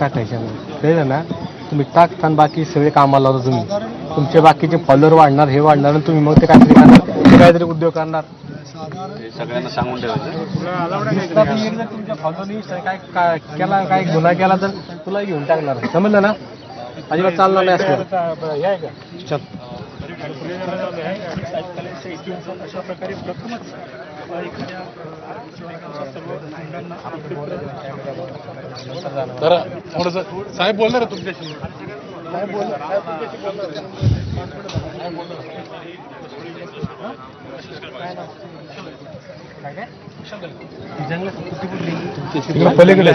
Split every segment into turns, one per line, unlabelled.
टाकायचं कळलं ना? तुम्ही टाकता बाकी सगळे कामाला लावता तुम्ही. तुमचे बाकीचे फॉलोअर वाढणार हे वाढणार आणि तुम्ही मग ते काहीतरी करणार. ते काहीतरी उद्योग करणार.
सगळ्यांना सांगून ठेवायचं.
दिसला पण एक जर तुमच्या फॉलोअर काय काय केला काय गुन्हा केला तर तुला घेऊन टाकणार. समजलं ना? अजिबात चालणार नाही असं चल.
अशा प्रकारे प्रथमच
जरा थोडस साहेब बोलणार आहे तुमच्याशी.
बोलणार पलीकडे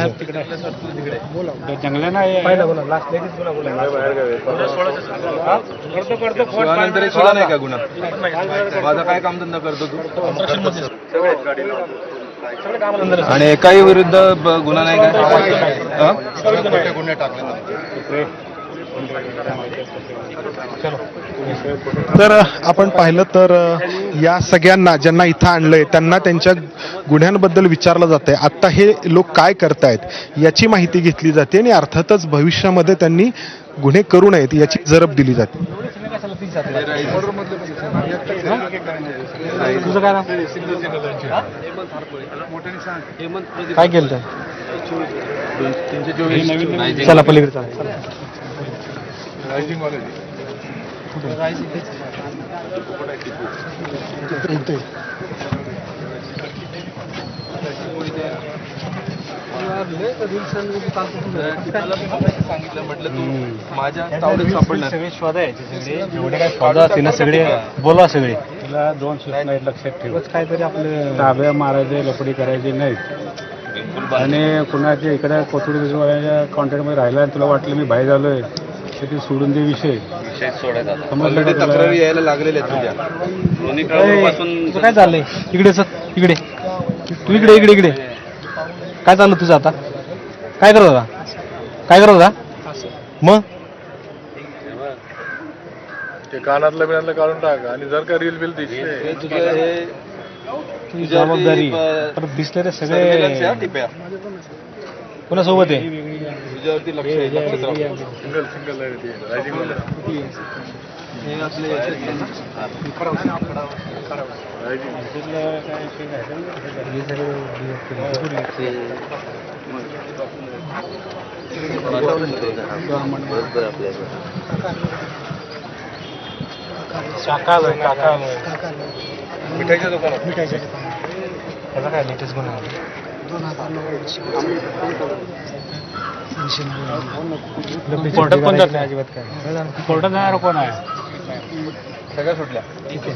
नाही का गुन्हा? माझा काय कामधंदा करतो तू? आणि एकाही विरुद्ध गुन्हा नाही का? हा?
तर आपण पाहिलं तर या सगळ्यांना ज्यांना इथं आणलंय त्यांना त्यांच्या गुन्ह्यांबद्दल विचारलं जात आहे आत्ता हे लोक काय करतायत याची माहिती घेतली जाते आणि अर्थातच भविष्यामध्ये त्यांनी गुन्हे करू नयेत याची जरब दिली जाते.
तुझं काय नाव? काय केलं चला पलीकडे चला चला.
सांगितलं म्हटलं तू माझ्या तावडीत सापडणार
सगळे. शोधा
तुला दोन सूचना लक्षात ठेव.
काहीतरी आपलं
ताब्या मारायचे लपडी करायची नाहीत आणि कुणाच्या इकडे कोथरूडच्या कॉन्टॅक्टमध्ये राहिला आणि तुला वाटलं मी बाहेर झालोय तर ते सोडून दे विषय. तुला?
तक्रारी यायला लागलेल्या आहेत तुझ्या.
ए, तुझं काय चाललंय? इकडे सर इकडे. तू इकडे इकडे इकडे. काय चाललं तुझं आता? काय करत होता? काय करत होता? मग?
ते कानातलं बिनातलं काढून टाक आणि जर का रील बिल दिसले.
हे तुझं हे
तुझी
तुझ्यावरती,
जबाबदारी परत दिसले रे
आहे हा
सगळे
टिप्या.
कोणासोबत आहे?
तुझ्यावरती लक्ष.
सिंगल सिंगल
हे आपले आहेत ना.
शाकाहार शाकाहार
मिठाईच्या दुकानात.
त्याचा काय लेटेस्ट गुन्हा कोर्टात पण जात नाही? अजिबात काय.
कोर्टात जाणार? कोण आहे?
सगळ्या सुटल्या.
ठीक आहे.